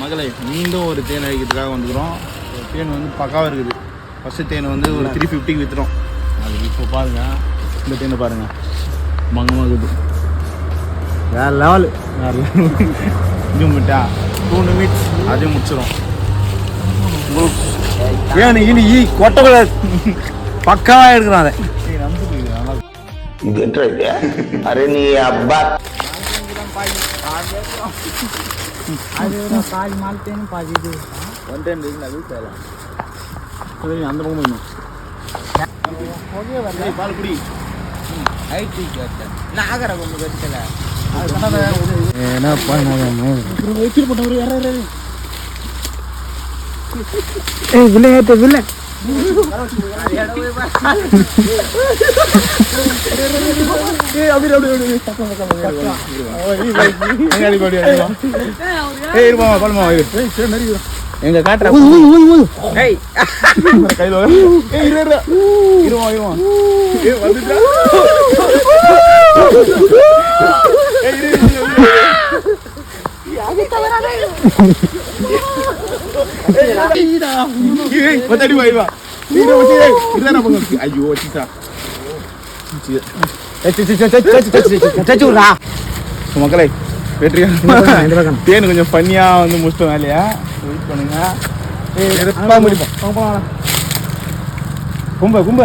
மகளை மீண்டும் ஒரு தேன் அடிக்கிறதுக்காக வந்துக்கிறோம். தேன் வந்து பக்காவாக இருக்குது. ஃபஸ்ட்டு தேன் வந்து ஒரு த்ரீ ஃபிஃப்டிக்கு விற்றுறோம் அது இப்போ பாருங்கள் இந்த தேனை பாருங்கள் மங்கமாகுது வேறு லெவல் வேறு இது மிட்டா டூ நிமிட்ஸ் அதே முடிச்சிடும் ஏன் இனி ஈ கொட்டை பக்காவாக எடுக்கிறான் அதை நம்பிக்கை அரே நீ அப்பா. ಪಾಯಿ ಅದು ಪಾಯಿ ಮಾಡ್ತೇನೆ ಪಾಯಿ ಇದು ಒನ್ ಟೈಮ್ ರೀಸ್ ನಾವು ಕೇಳಲ್ಲ சரி அந்த பக்கம் போயிடணும் சரி பால் குடி ஐடி கேட்டேன் நாகர கொண்டு கட்டல என்ன போய் போட்டோம் ஏய் எங்க அடி இரு ஏய் சரி எங்க காட்டுற ஏய் கையில வர. ஏய் வந்துட்டா ஐயோ வெற்றியா தேன் கொஞ்சம் பண்ணியா வந்து முடிச்சிட்டோம் வேலையா வெயிட் பண்ணுங்க ஏய் முடிப்போம் கும்ப கும்ப.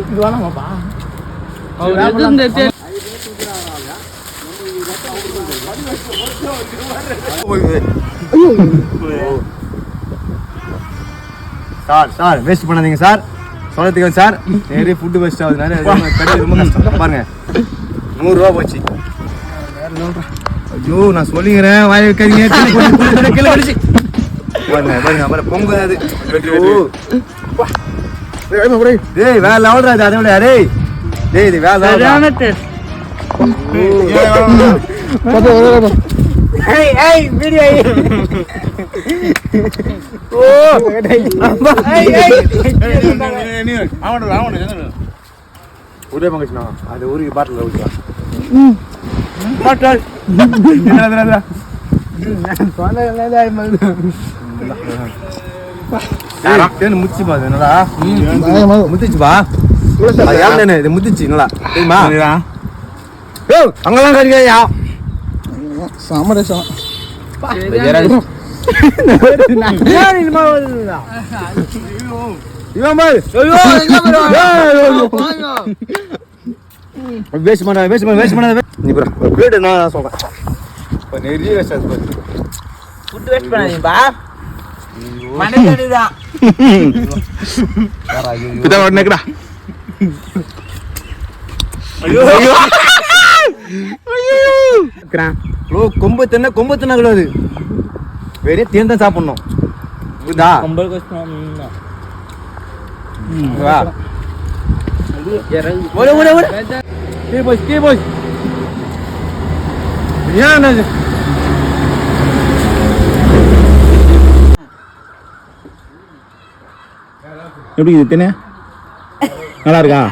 இது வேணாமாப்பா. சார் சார் வேஸ்ட் பண்ணாதீங்க சார். சொல்றதுக்கு வந்து சார் நிறைய ஃபுட்டு வேஸ்ட் ஆகுதுனால அது ரொம்ப கஷ்டம். பாருங்க. நூறுரூவா போச்சு. ஐயோ நான் சொல்லிக்கிறேன் வாய் வைக்காதீங்க. கீழே கொடு, கீழே கொடு, கீழே கடிச்சு பாருங்க பாருங்க பாருங்க பொங்கு அது. ஐயோ. டேய் வேற லெவல் ராஜா அதை விட டேய். டேய் இது வேற லெவல் ஏய் ஏய் வீடியோ அது ஒரு பாட்டில் ஊற்றுவா பாட்டில் தேன் முதிச்சு என்னடா முதிச்சு பா அது நல்லா தெரியுமா ஏ அங்கெல்லாம் கறிக்கையா? இவன் பாரு. வேஸ்ட் பண்ண வேஸ்ட் பண்ண வேஸ்ட் பண்ணாத. நீ ப்ரோ பிளேட் நான் சொல்றேன். இப்போ நிறைய வேஸ்ட் ஆகுது பாரு. ஃபுட் வேஸ்ட் பண்ணாதீங்கப்பா மனசு தான் இதான் உடனேக்குடா ப்ரோ கொம்பு தின்ன கொம்பு தின்ன கூடாது வெறும் தேன் தான் சாப்பிடணும். புரியுதா? கஷ்டம் வா. ஓட ஓட ஓட. கீ போய் கீ போய். ஏன் என்னது? எப்படி இது தின்னு? நல்லா இருக்கா?